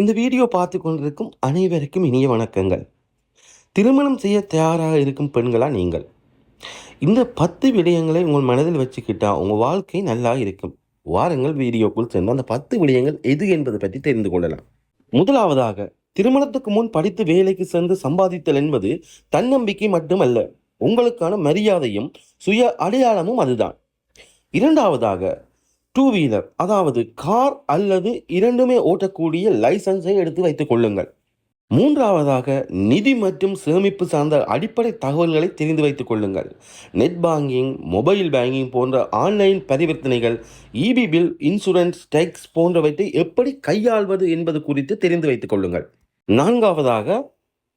இந்த வீடியோ பார்த்து கொண்டிருக்கும் அனைவருக்கும் இனிய வணக்கங்கள். திருமணம் செய்ய தயாராக இருக்கும் பெண்களா நீங்கள்? இந்த பத்து விடயங்களை உங்கள் மனதில் வச்சுக்கிட்டா உங்கள் வாழ்க்கை நல்லா இருக்கும். வாருங்கள் வீடியோக்குள் சென்று அந்த பத்து விடயங்கள் எது என்பது பற்றி தெரிந்து கொள்ளலாம். முதலாவதாக திருமணத்துக்கு முன் படித்து வேலைக்கு சென்று சம்பாதித்தல் என்பது தன்னம்பிக்கை மட்டுமல்ல உங்களுக்கான மரியாதையும் சுய அடையாளமும் அதுதான். இரண்டாவதாக டூ வீலர் அதாவது கார் அல்லது இரண்டுமே ஓட்டக்கூடிய லைசன்ஸை எடுத்து வைத்துக் கொள்ளுங்கள். மூன்றாவதாக நிதி மற்றும் சேமிப்பு சார்ந்த அடிப்படை தகவல்களை தெரிந்து வைத்துக் கொள்ளுங்கள். நெட் பேங்கிங் மொபைல் பேங்கிங் போன்ற ஆன்லைன் பரிவர்த்தனைகள் இபி பில் இன்சூரன்ஸ் டேக்ஸ் போன்றவற்றை எப்படி கையாள்வது என்பது குறித்து தெரிந்து வைத்துக் கொள்ளுங்கள். நான்காவதாக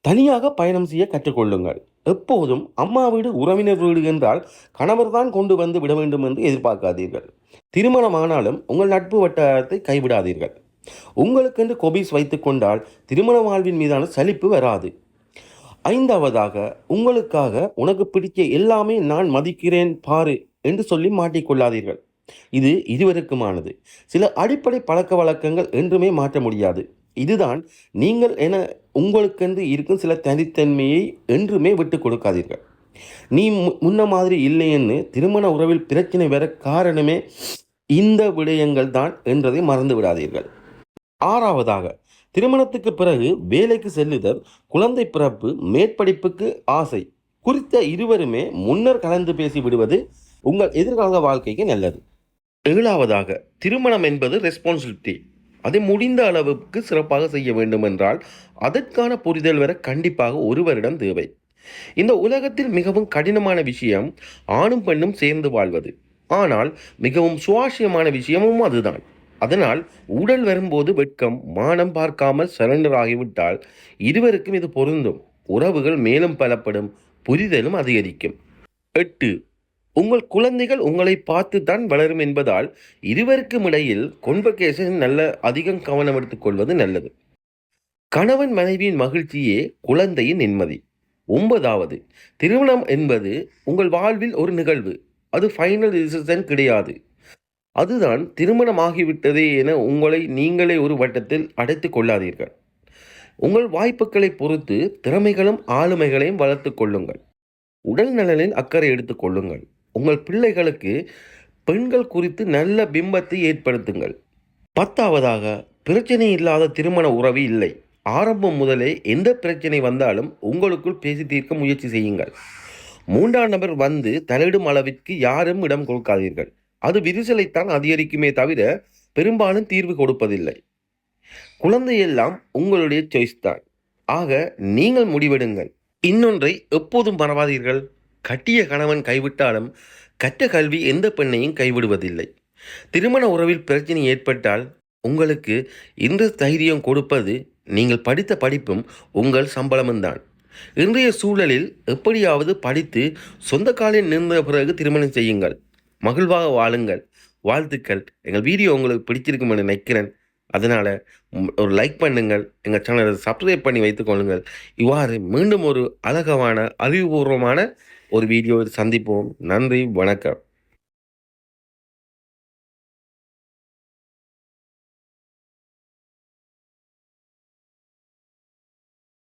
தனியாக பயணம் செய்ய கற்றுக்கொள்ளுங்கள் எப்போதும் அம்மா வீடு உறவினர் வீடு என்றால் கணவர்தான் கொண்டு வந்து விட வேண்டும் என்று எதிர்பார்க்காதீர்கள். திருமணமானாலும் உங்கள் நட்பு வட்டாரத்தை கைவிடாதீர்கள். உங்களுக்கென்று கொபீஸ் வைத்து கொண்டால் திருமண வாழ்வின் மீதான சலிப்பு வராது. ஐந்தாவதாக உங்களுக்காக உனக்கு பிடிக்க எல்லாமே நான் மதிக்கிறேன் பாரு என்று சொல்லி மாட்டிக்கொள்ளாதீர்கள் இது இருவருக்குமானது. சில அடிப்படை பழக்க வழக்கங்கள் என்றுமே மாற்ற முடியாது. இதுதான் நீங்கள் என உங்களுக்கென்று இருக்கும் சில தனித்தன்மையை என்றுமே விட்டு கொடுக்காதீர்கள். நீ மு- முன்ன மாதிரி இல்லைன்னு திருமண உறவில் பிரச்சனை வர காரணமே இந்த விடயங்கள் தான் என்றதை மறந்து விடாதீர்கள். ஆறாவதாக திருமணத்துக்கு பிறகு வேலைக்கு செல்லுதல் குழந்தை பிறப்பு மேற்படிப்புக்கு ஆசை குறித்த இருவருமே முன்னர் கலந்து பேசி விடுவது உங்கள் எதிர்கால வாழ்க்கைக்கு நல்லது. ஏழாவதாக திருமணம் என்பது ரெஸ்பான்சிபிலிட்டி அதை முடிந்த அளவுக்கு சிறப்பாக செய்ய வேண்டும் என்றால் அதற்கான புரிதல் வர கண்டிப்பாக ஒருவரிடம் தேவை. இந்த உலகத்தில் மிகவும் கடினமான விஷயம் ஆணும் பெண்ணும் சேர்ந்து வாழ்வது. ஆனால் மிகவும் சுவாரஸ்யமான விஷயமும் அதுதான். அதனால் உடல் வரும்போது வெட்கம் மானம் பார்க்காமல் சரண்டர் ஆகிவிட்டால் இருவருக்கும் இது பொருந்தும். உறவுகள் மேலும் பலப்படும் புரிதலும் அதிகரிக்கும். எட்டு உங்கள் குழந்தைகள் உங்களை பார்த்து தான் வளரும் என்பதால் இருவருக்கும் இடையில் கொன்வகேஷன் நல்ல அதிகம் கவனம் எடுத்துக்கொள்வது நல்லது. கணவன் மனைவியின் மகிழ்ச்சியே குழந்தையின் நிம்மதி. ஒன்பதாவது திருமணம் என்பது உங்கள் வாழ்வில் ஒரு நிகழ்வு. அது ஃபைனல் டிசிஷன் கிடையாது. அதுதான் திருமணமாகிவிட்டதே என உங்களை நீங்களே ஒரு வட்டத்தில் அடைத்துக் கொள்ளாதீர்கள். உங்கள் வாய்ப்புகளை பொறுத்து திறமைகளும் ஆளுமைகளையும் வளர்த்துக் கொள்ளுங்கள். உடல் நலனில் அக்கறை எடுத்துக் கொள்ளுங்கள். உங்கள் பிள்ளைகளுக்கு பெண்கள் குறித்து நல்ல பிம்பத்தை ஏற்படுத்துங்கள். பத்தாவதாக பிரச்சனை இல்லாத திருமண உறவு இல்லை. ஆரம்பம் முதலே எந்த பிரச்சனை வந்தாலும் உங்களுக்குள் பேசி தீர்க்க முயற்சி செய்யுங்கள். மூன்றாம் நபர் வந்து தலையிடும் அளவிற்கு யாரும் இடம் கொடுக்காதீர்கள். அது விரிசலைத்தான் அதிகரிக்குமே தவிர பெரும்பாலும் தீர்வு கொடுப்பதில்லை. குழந்தையெல்லாம் உங்களுடைய சாய்ஸ் தான். ஆக நீங்கள் முடிவெடுங்கள். இன்னொன்றை எப்போதும் மறவாதீர்கள். கட்டிய கணவன் கைவிட்டாலும் கற்ற கல்வி எந்த பெண்ணையும் கைவிடுவதில்லை. திருமண உறவில் பிரச்சனை ஏற்பட்டால் உங்களுக்கு இன்று தைரியம் கொடுப்பது நீங்கள் படித்த படிப்பும் உங்கள் சம்பளமும் தான் இன்றைய சூழலில் எப்படியாவது படித்து சொந்த காலில் நின்ற பிறகு திருமணம் செய்யுங்கள். மகிழ்வாக வாழுங்கள். வாழ்த்துக்கள். எங்கள் வீடியோ உங்களுக்கு பிடிச்சிருக்கும் என்று நினைக்கிறேன். அதனால் ஒரு லைக் பண்ணுங்கள். எங்கள் சேனலை சப்ஸ்கிரைப் பண்ணி வைத்துக்கொள்ளுங்கள் இவ்வாறு மீண்டும் ஒரு அழகவான அறிவுபூர்வமான ஒரு வீடியோவில் சந்திப்போம். நன்றி வணக்கம்.